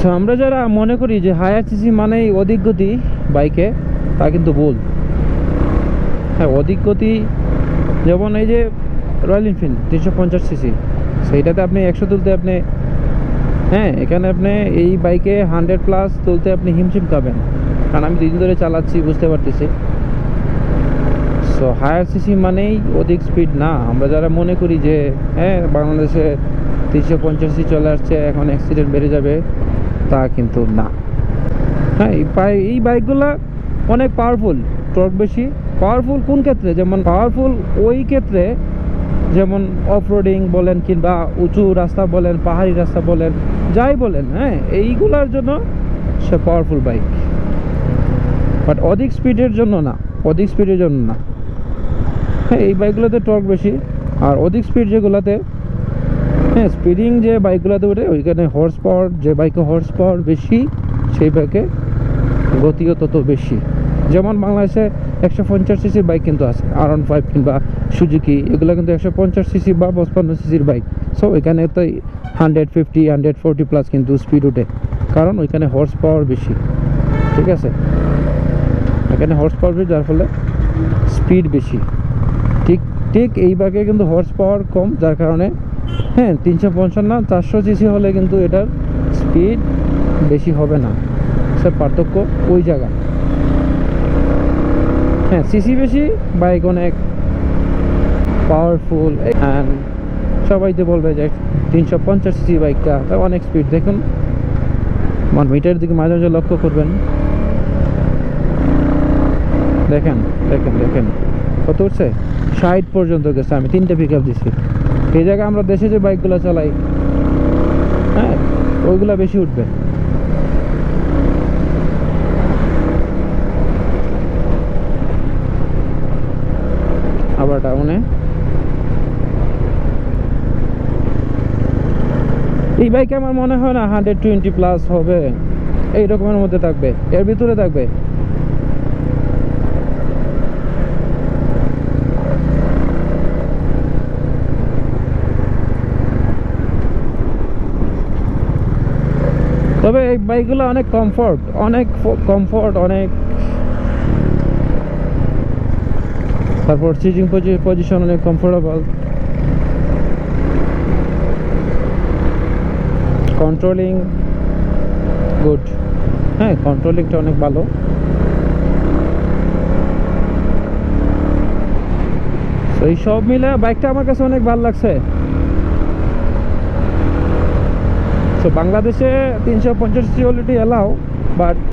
So আমরা যারা মনে করি যে হায়ার সিসি মানেই অধিক গতি বাইকে, তা কিন্তু ভুল। হ্যাঁ অধিক গতি যেমন এই যে রয়্যাল এনফিল্ড তিনশো পঞ্চাশ সিসি সেইটাতে আপনি একশো তুলতে আপনি হ্যাঁ এখানে আপনি এই বাইকে হান্ড্রেড প্লাস তুলতে আপনি হিমশিম খাবেন। কারণ আমি দুদিন ধরে চালাচ্ছি, বুঝতে পারতেছি। সো হায়ার সিসি মানেই অধিক স্পিড না। আমরা যারা মনে করি যে হ্যাঁ বাংলাদেশে তিনশো পঞ্চাশি চলে আসছে, এখন অ্যাক্সিডেন্ট বেড়ে যাবে তা কিন্তু না। হ্যাঁ এই বাইকগুলো অনেক পাওয়ারফুল টর্ক বেশি। পাওয়ারফুল কোন ক্ষেত্রে? যেমন পাওয়ারফুল ওই ক্ষেত্রে, যেমন অফ রোডিং বলেন কিংবা উঁচু রাস্তা বলেন, পাহাড়ি রাস্তা বলেন, যাই বলেন হ্যাঁ এইগুলার জন্য সে পাওয়ারফুল বাইক বাট অধিক স্পিডের জন্য না, অধিক স্পিডের জন্য না। হ্যাঁ এই বাইকগুলোতে টর্ক বেশি, আর অধিক স্পিড যেগুলোতে হ্যাঁ স্পিডিং যে বাইকগুলোতে ওঠে ওইখানে হর্স পাওয়ার যে বাইকে হর্স পাওয়ার বেশি, সেই বাইকে গতিও তত বেশি। যেমন বাংলাদেশে একশো পঞ্চাশ সিসির বাইক কিন্তু আছে আর ওয়ান ফাইভ কিংবা সুজুকি এগুলো কিন্তু একশো পঞ্চাশ সিসি বা পঁচপান্ন সিসির বাইক সো এখানে তো hundred fifty hundred forty plus কিন্তু স্পিড ওঠে কারণ ওইখানে হর্স পাওয়ার বেশি, ঠিক আছে? এখানে হর্স পাওয়ার বেশি, যার ফলে স্পিড বেশি। ঠিক ঠিক এই বাইকে কিন্তু হর্স পাওয়ার কম, যার কারণে হ্যাঁ তিনশো পঞ্চান্ন, চারশো সিসি হলে কিন্তু এটার স্পিড বেশি হবে না। সে পার্থক্য ওই জায়গা। হ্যাঁ সিসি বেশি বাইক অনেক পাওয়ারফুল অ্যান্ড সবাই তো বলবে যে তিনশো পঞ্চাশ সিসি বাইকটা অনেক স্পিড দেখুন আমার মিটারের দিকে মাঝে মাঝে লক্ষ্য করবেন। দেখেন দেখেন দেখেন। কত উঠছে? ষাট পর্যন্ত গেছে। আমি তিনটে পিক আপ দিচ্ছি এই জায়গায় আমরা দেশে যে বাইকগুলো চালাই হ্যাঁ ওইগুলা বেশি উঠবে। আবার ডাউনে এই বাইকে আমার মনে হয় না হান্ড্রেড টোয়েন্টি প্লাস হবে। এই রকমের মধ্যে থাকবে। এর ভিতরে থাকবে। তবে এই বাইকগুলো অনেক কমফোর্ট অনেক কমফোর্ট অনেক তারপর সিটিং পজিশন অনেক কমফোর্টেবল কন্ট্রোলিং গুড হ্যাঁ কন্ট্রোলিংটা অনেক ভালো। এই সব মিলে বাইকটা আমার কাছে অনেক ভালো লাগছে। তো বাংলাদেশে তিনশো পঞ্চাশ অলরেডি অ্যালাউ বাট